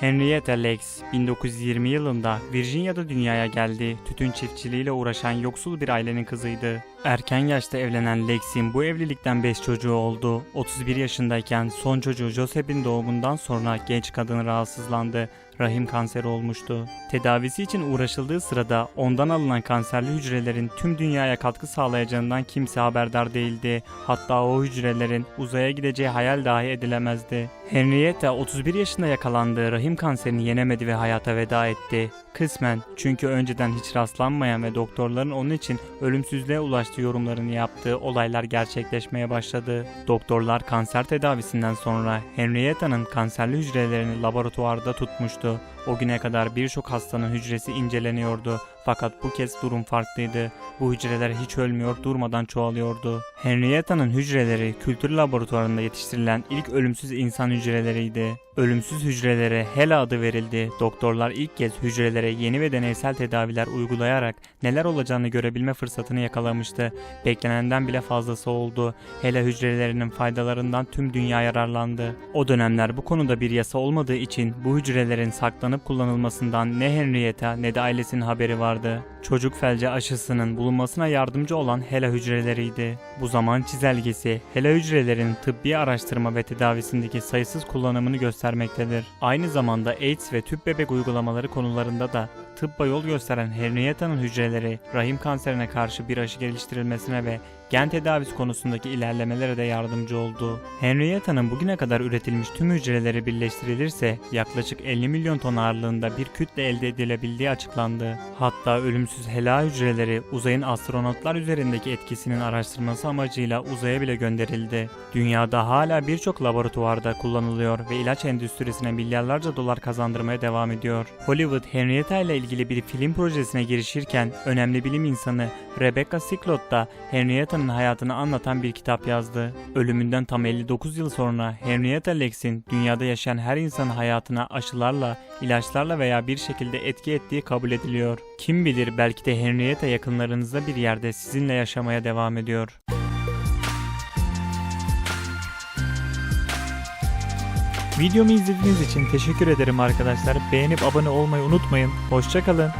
Henrietta Lex 1920 yılında Virginia'da dünyaya geldi. Tütün çiftçiliğiyle uğraşan yoksul bir ailenin kızıydı. Erken yaşta evlenen Lex'in bu evlilikten 5 çocuğu oldu. 31 yaşındayken son çocuğu Joseph'in doğumundan sonra genç kadın rahatsızlandı. Rahim kanseri olmuştu. Tedavisi için uğraşıldığı sırada ondan alınan kanserli hücrelerin tüm dünyaya katkı sağlayacağından kimse haberdar değildi. Hatta o hücrelerin uzaya gideceği hayal dahi edilemezdi. Henrietta 31 yaşında yakalandığı rahim kanserini yenemedi ve hayata veda etti. Kısmen çünkü önceden hiç rastlanmayan ve doktorların onun için ölümsüzlüğe ulaştığı yorumlarını yaptığı olaylar gerçekleşmeye başladı. Doktorlar kanser tedavisinden sonra Henrietta'nın kanserli hücrelerini laboratuvarda tutmuştu. O güne kadar birçok hastanın hücresi inceleniyordu. Fakat bu kez durum farklıydı. Bu hücreler hiç ölmüyor, durmadan çoğalıyordu. Henrietta'nın hücreleri kültür laboratuvarında yetiştirilen ilk ölümsüz insan hücreleriydi. Ölümsüz hücrelere HeLa adı verildi. Doktorlar ilk kez hücrelere yeni ve deneysel tedaviler uygulayarak neler olacağını görebilme fırsatını yakalamıştı. Beklenenden bile fazlası oldu. HeLa hücrelerinin faydalarından tüm dünya yararlandı. O dönemler bu konuda bir yasa olmadığı için bu hücrelerin saklanıp kullanılmasından ne Henrietta ne de ailesinin haberi vardı. Çocuk felci aşısının bulunmasına yardımcı olan HeLa hücreleriydi. Bu zaman çizelgesi HeLa hücrelerinin tıbbi araştırma ve tedavisindeki sayısız kullanımını göstermektedir. Aynı zamanda AIDS ve tüp bebek uygulamaları konularında da tıbba yol gösteren Henrietta'nın hücreleri rahim kanserine karşı bir aşı geliştirilmesine ve gen tedavisi konusundaki ilerlemelere de yardımcı oldu. Henrietta'nın bugüne kadar üretilmiş tüm hücreleri birleştirilirse yaklaşık 50 milyon ton ağırlığında bir kütle elde edilebildiği açıklandı. Hatta ölümsüz HeLa hücreleri uzayın astronotlar üzerindeki etkisinin araştırması amacıyla uzaya bile gönderildi. Dünyada hala birçok laboratuvarda kullanılıyor ve ilaç endüstrisine milyarlarca dolar kazandırmaya devam ediyor. Hollywood Henrietta ile ilgili bir film projesine girişirken önemli bilim insanı Rebecca Sikloth da Henrietta'nın hayatını anlatan bir kitap yazdı. Ölümünden tam 59 yıl sonra Henrietta Lex'in dünyada yaşayan her insanın hayatına aşılarla, ilaçlarla veya bir şekilde etki ettiği kabul ediliyor. Kim bilir belki de Henrietta yakınlarınızda bir yerde sizinle yaşamaya devam ediyor. Videomu izlediğiniz için teşekkür ederim arkadaşlar. Beğenip abone olmayı unutmayın. Hoşçakalın.